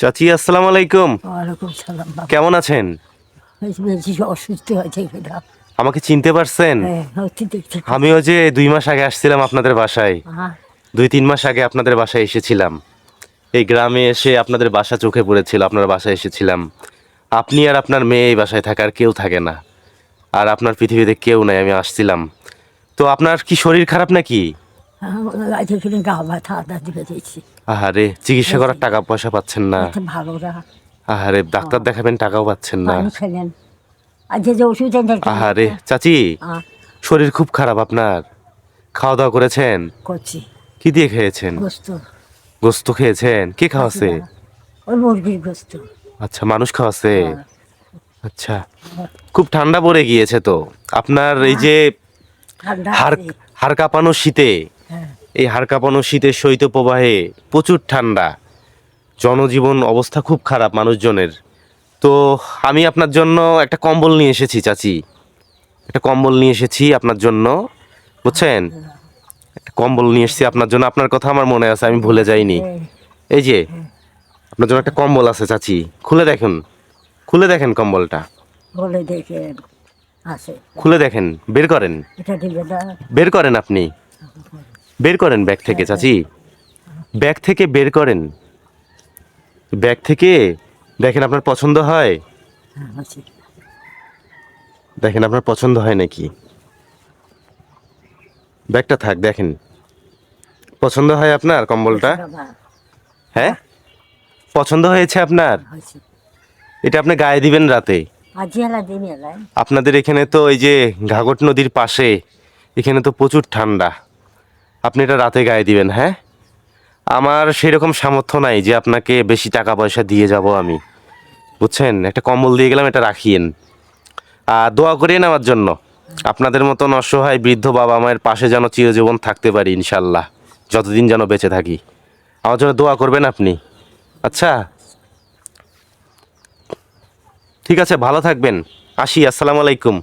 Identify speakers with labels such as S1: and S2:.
S1: চাচি আসসালাম আলাইকুম।
S2: ওয়ালাইকুম সালাম বাবা।
S1: কেমন আছেন?
S2: বেশি বেশি অসুস্থ হয়েছে সেটা।
S1: আমাকে চিনতে পারছেন?
S2: হ্যাঁ দেখতে
S1: আমিও যে দুই মাস আগে আসছিলাম আপনাদের বাসায়।
S2: হ্যাঁ
S1: দুই তিন মাস আগে আপনাদের বাসায় এসেছিলাম। এই গ্রামে এসে আপনাদের বাসা চোখে পড়েছিল আপনার বাসায় এসেছিলাম। আপনি আর আপনার মেয়ে এই বাসায় থাকার কেউ থাকে না। আর আপনার পৃথিবীতে কেউ নাই আমি আসছিলাম। তো আপনার কি শরীর খারাপ নাকি?
S2: আজ এখানে গা ব্যথা আদা দিকে দিয়েছি
S1: আহারে চিকিৎসা করার টাকা পয়সা পাচ্ছেন না।
S2: ভালো না
S1: আহারে ডাক্তার দেখাবেন টাকাও পাচ্ছেন না।
S2: পানি যে ওষুধ
S1: আহারে চাচি শরীর খুব খারাপ আপনার। খাওয়া দাওয়া করেছেন?
S2: করছি।
S1: কি দিয়ে খেয়েছেন?
S2: গোস্ত।
S1: গোস্ত খেয়েছেন? কে খাওয়াছে?
S2: ওই মুরগির গোস্ত।
S1: আচ্ছা মানুষ খাওয়াছে?
S2: হ্যাঁ।
S1: আচ্ছা খুব ঠান্ডা পড়ে গিয়েছে তো। আপনার এই যে হাড় হাড় কাঁপানো শীতে এই হাড় কাঁপানো শীতের শৈত্য প্রবাহে প্রচুর ঠান্ডা। জনজীবন অবস্থা খুব খারাপ মানুষজনের। তো আমি আপনার জন্য একটা কম্বল নিয়ে এসেছি চাচি। একটা কম্বল নিয়ে এসেছি আপনার জন্য বুঝছেন? একটা কম্বল নিয়ে এসেছি আপনার জন্য। আপনার কথা আমার মনে আছে আমি ভুলে যাইনি।
S2: এই,
S1: যে আপনার জন্য একটা কম্বল আছে চাচি। খুলে দেখেন খুলে দেখেন কম্বলটা। খুলে দেখেন বের করেন। বের করেন আপনি। বের করেন ব্যাগ থেকে চাচি। ব্যাগ থেকে বের করেন। ব্যাগ থেকে দেখেন আপনার পছন্দ হয়?
S2: হ্যাঁ,
S1: দেখেন আপনার পছন্দ হয় নাকি? ব্যাগটা থাক দেখেন। পছন্দ হয় আপনার কম্বলটা? হ্যাঁ। পছন্দ হয়েছে আপনার? এটা আপনি গায়ে দিবেন রাতে? আপনাদের এখানে তো এই যে ঘাঘট নদীর পাশে এখানে তো প্রচুর ঠান্ডা। আপনি এটা রাতে গায়ে দিবেন হ্যাঁ? আমার সেরকম সামর্থ্য নাই যে আপনাকে বেশি টাকা পয়সা দিয়ে যাব আমি। বুঝছেন? একটা কম্বল দিয়ে গেলাম, এটা রাখিয়েন। আর দোয়া করিয়েন আমার জন্য। আপনাদের মতন অসহায় বৃদ্ধ বাবা মায়ের পাশে যেন চিরজীবন থাকতে পারি, ইনশাল্লাহ। যতদিন যেন বেঁচে থাকি। আমার জন্য দোয়া করবেন আপনি। আচ্ছা। ঠিক আছে, ভালো থাকবেন। আসি, আসসালামু আলাইকুম।